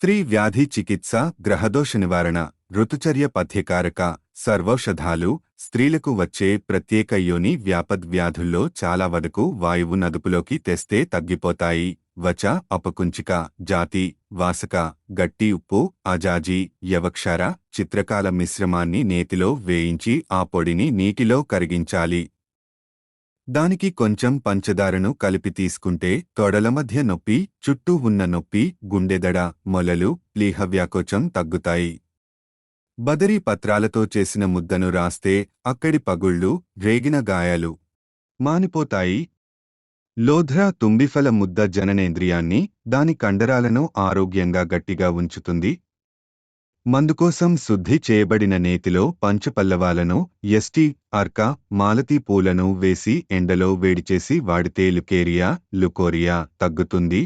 స్త్రీ వ్యాధి చికిత్స గ్రహదోష నివారణ ఋతుచర్య పథ్యకారక సర్వౌషధాలు స్త్రీలకు వచ్చే ప్రత్యేక యోని వ్యాపద్ వ్యాధుల్లో చాలా వరకు వాయువు నదుపులోకి తెస్తే తగ్గిపోతాయి. వచ అపకుంచిక జాతి వాసక గట్టి ఉప్పు అజాజి యవక్షార చిత్రకాల మిశ్రమాన్ని నేతిలో వేయించి ఆ పొడిని నీటిలో కరిగించాలి. దానికి కొంచెం పంచదారను కలిపి తీసుకుంటే తొడల మధ్య నొప్పి చుట్టూ ఉన్న నొప్పి గుండెదడ మొలలు ప్లీహవ్యాకోచం తగ్గుతాయి. బదరీ పత్రాలతో చేసిన ముద్దను రాస్తే అక్కడి పగుళ్ళు రేగిన గాయాలు మానిపోతాయి. లోధ్రా తుంబిఫల ముద్ద జననేంద్రియాన్ని దాని కండరాలను ఆరోగ్యంగా గట్టిగా ఉంచుతుంది మందుకోసం శుద్ధి చేయబడిన నేతిలో పంచపల్లవాలను ఎస్టీ అర్క మాలతీ పూలను వేసి ఎండలో వేడిచేసి వాడితే లుకేరియా లుకోరియా తగ్గుతుంది.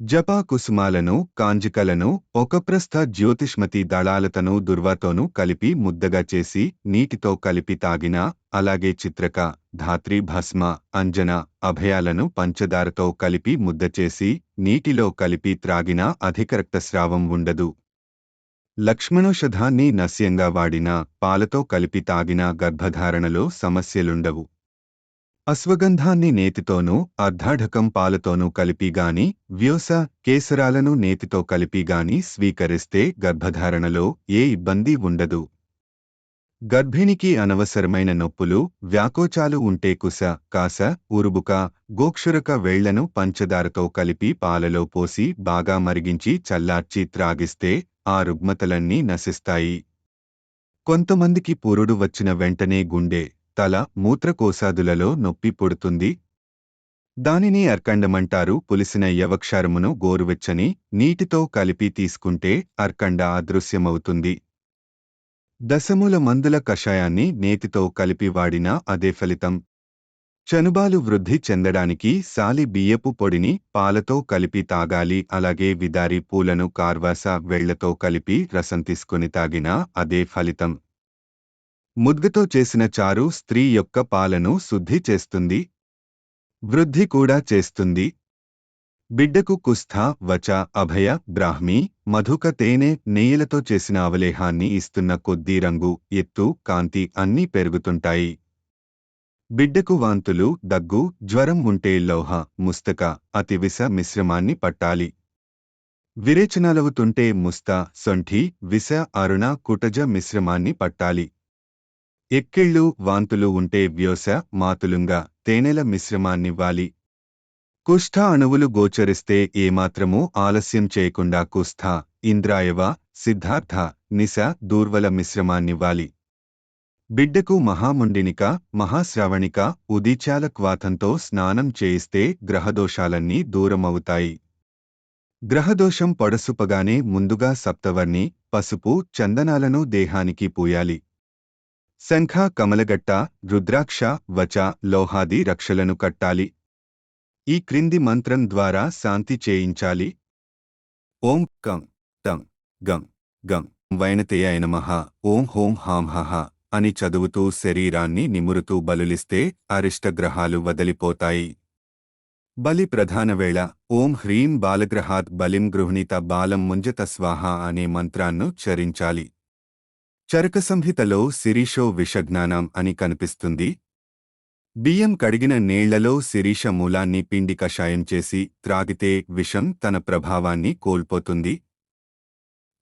జపా కుసుమాలను కాంజికలను ఒకప్రస్థ జ్యోతిష్మతి దళాలతను దుర్వాతోనూ కలిపి ముద్దగా చేసి నీటితో కలిపి తాగిన అలాగే చిత్రక ధాత్రి భస్మ అంజన అభయాలను పంచదారతో కలిపి ముద్ద చేసి నీటిలో కలిపి త్రాగినా అధిక రక్తస్రావం ఉండదు. లక్ష్మణౌషధాన్ని నస్యంగా వాడినా పాలతో కలిపి తాగినా గర్భధారణలో సమస్యలుండవు. అశ్వగంధాన్ని నేతితోనూ అర్ధాఢకం పాలతోనూ కలిపి గాని వ్యోస కేసరాలను నేతితో కలిపి గాని స్వీకరిస్తే గర్భధారణలో ఏ ఇబ్బంది ఉండదు. గర్భిణికి అనవసరమైన నొప్పులు వ్యాకోచాలు ఉంటే కుస కాస ఉరుబుక గోక్షురక వేళ్ళను పంచదారతో కలిపి పాలలో పోసి బాగా మరిగించి చల్లార్చి త్రాగిస్తే ఆ రుగ్మతలన్నీ నశిస్తాయి. కొంతమందికి పురుడు వచ్చిన వెంటనే గుండె తల మూత్రకోశాదులలో నొప్పి పుడుతుంది. దానిని అర్కండమంటారు. పులిసిన యవక్షారమును గోరువెచ్చని నీటితో కలిపి తీసుకుంటే అర్కండ అదృశ్యమవుతుంది. దశముల మందుల కషాయాన్ని నేతితో కలిపి వాడినా అదే ఫలితం. చనుబాలు వృద్ధి చెందడానికి సాలి బియ్యపు పొడిని పాలతో కలిపి తాగాలి అలాగే విదారి పూలను కార్వాస వెళ్ళతో కలిపి రసం తీసుకుని తాగినా అదే ఫలితం. ముద్గతో చేసిన చారు స్త్రీ యొక్క పాలను శుద్ధి చేస్తుంది. వృద్ధి కూడా చేస్తుంది. బిడ్డకు కుస్థ వచ అభయ బ్రాహ్మి మధుక తేనె నెయ్యిలతో చేసిన అవలేహాన్ని ఇస్తున్న కొద్దీ రంగు ఎత్తు కాంతి అన్నీ పెరుగుతుంటాయి. బిడ్డకు వాంతులు దగ్గు జ్వరం ఉంటే లోహ ముస్తక అతివిస మిశ్రమాన్ని పట్టాలి. విరేచనాలవుతుంటే ముస్త సొంఠి విస అరుణ కుటజ మిశ్రమాన్ని పట్టాలి. ఎక్కిళ్ళు వాంతులు ఉంటే వ్యోస మాతులుంగ తేనెల మిశ్రమాన్నివ్వాలి. కుష్ఠ అణువులు గోచరిస్తే ఏమాత్రమూ ఆలస్యం చేయకుండా కుస్థ ఇంద్రాయవ సిద్ధార్థ నిశ దూర్వల మిశ్రమాన్నివ్వాలి. బిడ్డకు మహాముండినిక మహాశ్రావణిక ఉదీచాల క్వాతంతో స్నానం చేయిస్తే గ్రహదోషాలన్నీ దూరమవుతాయి. గ్రహదోషం పొడసుపగానే ముందుగా సప్తవర్ణి పసుపు చందనాలను దేహానికి పూయాలి. శంఖ కమలగట్ట రుద్రాక్ష వచ లోహాది రక్షలను కట్టాలి. ఈ క్రింది మంత్రం ద్వారా శాంతి చేయించాలి. ఓం కం తం గం గం వైనతేయ నమ ఓం హోం హాం హహ అని చదువుతూ శరీరాన్ని నిమురుతూ బలులిస్తే అరిష్టగ్రహాలు వదిలిపోతాయి. బలి ప్రధాన వేళ ఓం హ్రీం బాలగ్రహాత్ బలిం గృహణిత బాలం ముంజత స్వాహ అనే మంత్రాన్ను చరించాలి. చరక సంహితలో శిరీషో విషజ్ఞానం అని కనిపిస్తుంది. బియ్యం కడిగిన నీళ్ళలో శిరీష మూలాన్ని పిండి కషాయం చేసి త్రాగితే విషం తన ప్రభావాన్ని కోల్పోతుంది.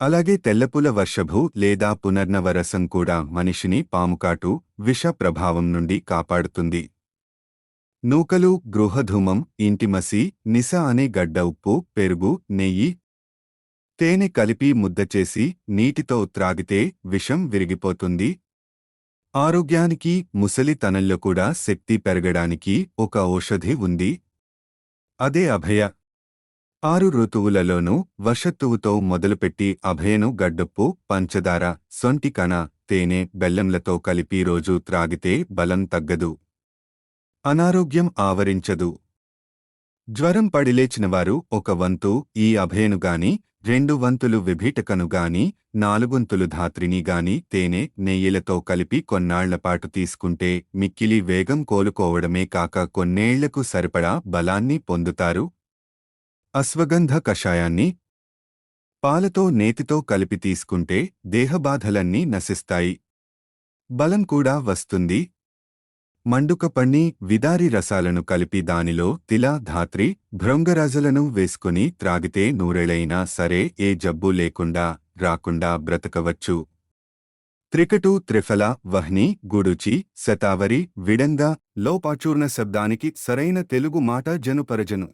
అలాగే తెల్లపుల వర్షభు లేదా పునర్నవరసం కూడా మనిషిని పాముకాటు విష ప్రభావం నుండి కాపాడుతుంది. నూకలు గృహధూమం ఇంటిమసి నిస అనే గడ్డ ఉప్పు పెరుగు నెయ్యి తేనె కలిపి ముద్దచేసి నీటితో త్రాగితే విషం విరిగిపోతుంది. ఆరోగ్యానికి ముసలితనంలో కూడా శక్తి పెరగడానికి ఒక ఔషధి ఉంది. అదే అభయ. ఆరు ఋతువులలోనూ వర్షత్తువుతో మొదలుపెట్టి అభయను గడ్డప్పు పంచదార సొంటి కణ తేనె బెల్లంలతో కలిపి రోజూ త్రాగితే బలం తగ్గదు. అనారోగ్యం ఆవరించదు. జ్వరం పడిలేచినవారు ఒక వంతు ఈ అభయనుగాని రెండు వంతులు విభీటకనుగాని నాలుగొంతులు ధాత్రిని గాని తేనె నెయ్యిలతో కలిపి కొన్నాళ్ళపాటు తీసుకుంటే మిక్కిలి వేగం కోలుకోవడమే కాక కొన్నేళ్ళకు సరిపడా బలాన్ని పొందుతారు. అశ్వగంధ కషాయాన్ని పాలతో నేతితో కలిపి తీసుకుంటే దేహబాధలన్నీ నశిస్తాయి. బలం కూడా వస్తుంది. మండుకపణి విదారి రసాలను కలిపి దానిలో తిలా ధాత్రి భృంగరాజలను వేసుకుని త్రాగితే నూరేళైనా సరే ఏ జబ్బు లేకుండా రాకుండా బ్రతకవచ్చు. త్రికటు త్రిఫల వహ్ని గుడుచి శతావరి విడంగా లోపాచూర్ణ శబ్దానికి సరైన తెలుగు మాట జనుపరజను.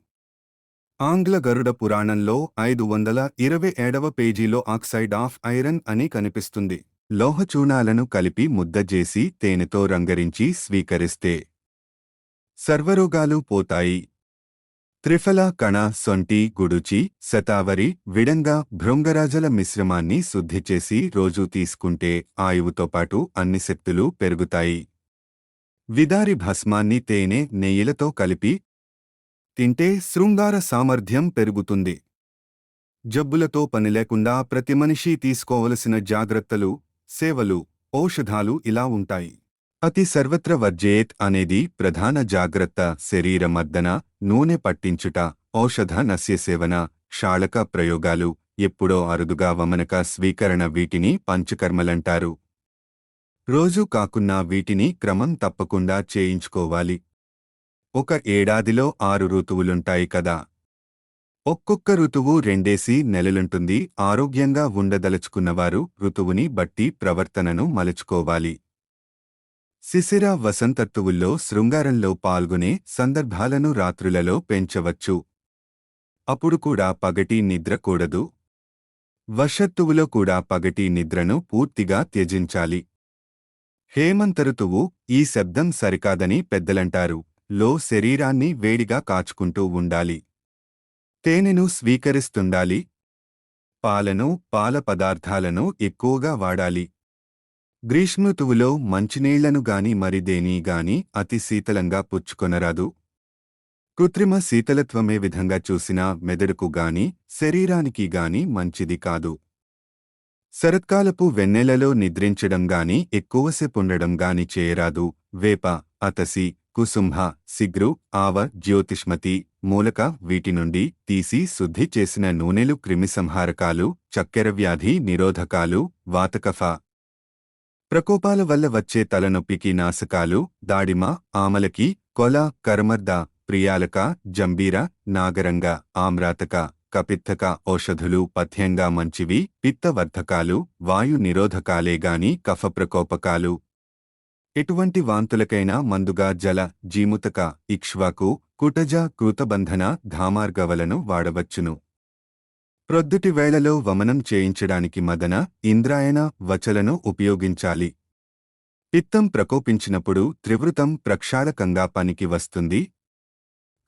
ఆంగ్ల గరుడ పురాణంలో ఐదు వందల ఇరవై ఏడవ పేజీలో ఆక్సైడ్ ఆఫ్ ఐరన్ అని కనిపిస్తుంది. లోహచూర్ణాలను కలిపి ముద్దజేసి తేనెతో రంగరించి స్వీకరిస్తే సర్వరోగాలు పోతాయి. త్రిఫల కణ సొంటి గుడుచి శతావరి విడంగా భృంగరాజల మిశ్రమాన్ని శుద్ధి చేసి రోజూ తీసుకుంటే ఆయువుతో పాటు అన్ని శక్తులు పెరుగుతాయి. విదారి భస్మాన్ని తేనె నెయ్యిలతో కలిపి తింటే శృంగార సామర్థ్యం పెరుగుతుంది. జబ్బులతో పనిలేకుండా ప్రతి మనిషి తీసుకోవలసిన జాగ్రత్తలు సేవలు ఔషధాలు ఇలా ఉంటాయి. అతి సర్వత్ర వర్జేత్ అనేది ప్రధాన జాగ్రత్త శరీర మర్దన నూనె పట్టించుట ఔషధ నస్యసేవన క్షాళక ప్రయోగాలు ఎప్పుడో అరుదుగా వమనక స్వీకరణ వీటిని పంచకర్మలంటారు. రోజూ కాకున్నా వీటిని క్రమం తప్పకుండా చేయించుకోవాలి. ఒక ఏడాదిలో ఆరు ఋతువులుంటాయి కదా. ఒక్కొక్క ఋతువు రెండేసి నెలలుంటుంది. ఆరోగ్యంగా ఉండదలుచుకున్నవారు ఋతువుని బట్టి ప్రవర్తనను మలుచుకోవాలి. శిశిర వసంతత్తువుల్లో శృంగారంలో పాల్గొనే సందర్భాలను రాత్రులలో పెంచవచ్చు. అప్పుడు కూడా పగటి నిద్రకూడదు వర్షత్తువులో కూడా పగటి నిద్రను పూర్తిగా త్యజించాలి. హేమంతఋతువు ఈ శబ్దం సరికాదని పెద్దలంటారు. లో శరీరాన్ని వేడిగా కాచుకుంటూ ఉండాలి. తేనెను స్వీకరిస్తుండాలి. పాలను పాల పదార్థాలను ఎక్కువగా వాడాలి. గ్రీష్మతువులో మంచినీళ్ళను గాని మరిదేనీ గాని అతి శీతలంగా పుచ్చుకొనరాదు. కృత్రిమ శీతలత్వమే విధంగా చూసినా మెదడుకు గాని శరీరానికి గాని మంచిది కాదు. శరత్కాలపు వెన్నెలలో నిద్రించడం గాని ఎక్కువసేపుండడం గాని చేయరాదు. వేప అతసి కుసుంభ సిగ్రు ఆవ జ్యోతిష్మతి మూలక వీటి నుండి తీసి శుద్ధి చేసిన నూనెలు క్రిమిసంహారకాలు చక్కెర వ్యాధి నిరోధకాలు వాతకఫ. ప్రకోపాల వల్ల వచ్చే తలనొప్పికి నాశకాలు దాడిమ ఆమలకి కొల కర్మర్ద ప్రియాలక జంబీర నాగరంగ ఆమ్రాతక కపిత్తక ఔషధులు పథ్యంగా మంచివి పిత్తవర్ధకాలు వాయు నిరోధకాలేగాని కఫ ప్రకోపకాలు. ఎటువంటి వాంతులకైనా మందుగా జల జీముతక ఇక్ష్వాకు కుటజ కృతబంధన ధామార్గవలను వాడవచ్చును. ప్రొద్దుటి వేళలో వమనం చేయించడానికి మదన ఇంద్రాయణ వచలను ఉపయోగించాలి. పిత్తం ప్రకోపించినప్పుడు త్రివృతం ప్రక్షాళకంగా పనికి వస్తుంది.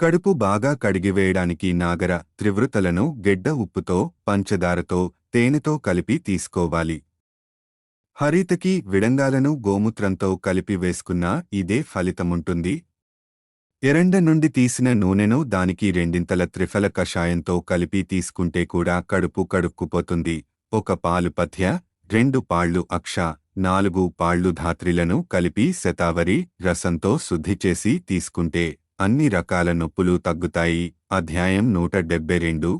కడుపు బాగా కడిగివేయడానికి నాగర త్రివృతలను గెడ్డ ఉప్పుతో పంచదారతో తేనెతో కలిపి తీసుకోవాలి. హరితకి విడంగాలను గోమూత్రంతో కలిపి వేసుకున్నా ఇదే ఫలితముంటుంది. ఎరండ నుండి తీసిన నూనెను దానికి రెండింతల త్రిఫల కషాయంతో కలిపి తీసుకుంటే కూడా కడుపు కడుక్కుపోతుంది. ఒక పాలు పథ్య రెండు పాళ్ళు అక్ష నాలుగు పాళ్ళు ధాత్రిలను కలిపి శతావరి రసంతో శుద్ధి చేసి తీసుకుంటే అన్ని రకాల నొప్పులు తగ్గుతాయి. అధ్యాయం నూట డెబ్బై రెండు